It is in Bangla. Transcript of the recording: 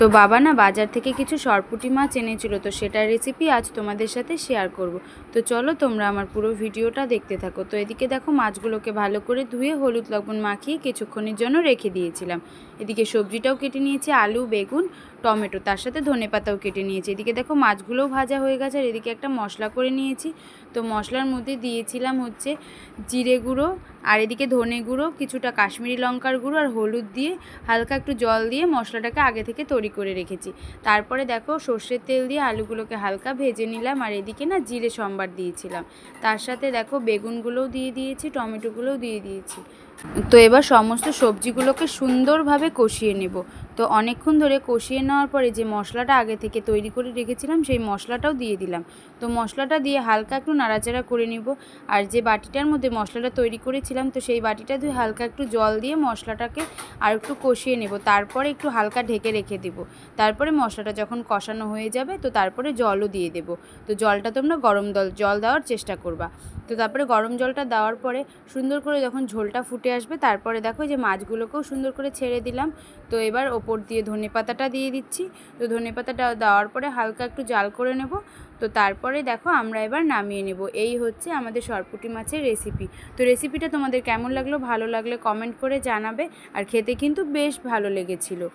তো বাবা না বাজার থেকে কিছু সরপুটি মাছ এনেছিল, তো সেটার রেসিপি আজ তোমাদের সাথে শেয়ার করব। তো চলো তোমরা আমার পুরো ভিডিওটা দেখতে থাকো। তো এদিকে দেখো মাছগুলোকে ভালো করে ধুয়ে হলুদ লবণ মাখিয়ে কিছুক্ষণের জন্য রেখে দিয়েছিলাম। এদিকে সবজিটাও কেটে নিয়েছি, আলু, বেগুন, টমেটো, তার সাথে ধনে পাতাও কেটে নিয়েছি। এদিকে দেখো মাছগুলোও ভাজা হয়ে গেছে, আর এদিকে একটা মশলা করে নিয়েছি। তো মশলার মধ্যে দিয়েছিলাম হচ্ছে জিরে গুঁড়ো আর এদিকে ধনে গুঁড়ো, কিছুটা কাশ্মীরি লঙ্কার গুঁড়ো আর হলুদ দিয়ে হালকা একটু জল দিয়ে মশলাটাকে আগে থেকে তৈরি করে রেখেছি। তারপরে দেখো সর্ষের তেল দিয়ে আলুগুলোকে হালকা ভেজে নিলাম আর এদিকে না জিরে সম্বার দিয়েছিলাম। তার সাথে দেখো বেগুনগুলোও দিয়ে দিয়েছি, টমেটোগুলোও দিয়ে দিয়েছি। তো এবার সমস্ত সবজিগুলোকে সুন্দরভাবে কষিয়ে নেব। তো অনেকক্ষণ ধরে কষিয়ে নেওয়ার পরে যে মশলাটা আগে থেকে তৈরি করে রেখেছিলাম, সেই মশলাটাও দিয়ে দিলাম। তো মশলাটা দিয়ে হালকা একটু নাড়াচাড়া করে নেব। আর যে বাটিটার মধ্যে মশলাটা তৈরি করেছিলাম, তো সেই বাটিটা ধুয়ে হালকা একটু জল দিয়ে মশলাটাকে আর একটু কষিয়ে নেব। তারপরে একটু হালকা ঢেকে রেখে দেব। তারপরে মশলাটা যখন কষানো হয়ে যাবে, তো তারপরে জলও দিয়ে দেব। তো জলটা তোমরা গরম জল জল দেওয়ার চেষ্টা করবা। তো তারপরে গরম জলটা দেওয়ার পরে সুন্দর করে যখন ঝোলটা ফুটে আসবে, তারপরে দেখো যে মাছগুলোকেও সুন্দর করে ছেড়ে দিলাম। তো এবার ওপর দিয়ে ধনে পাতাটা দিয়ে দিচ্ছি। তো ধনে পাতাটা দেওয়ার পরে হালকা একটু জাল করে নেব। তো তারপরে দেখো আমরা এবার নামিয়ে নেব। এই হচ্ছে আমাদের সরপুটি মাছের রেসিপি তো রেসিপিটা তোমাদের কেমন লাগল, ভালো লাগলে কমেন্ট করে জানাবে। আর খেতে কিন্তু বেশ ভালো লেগেছিলো।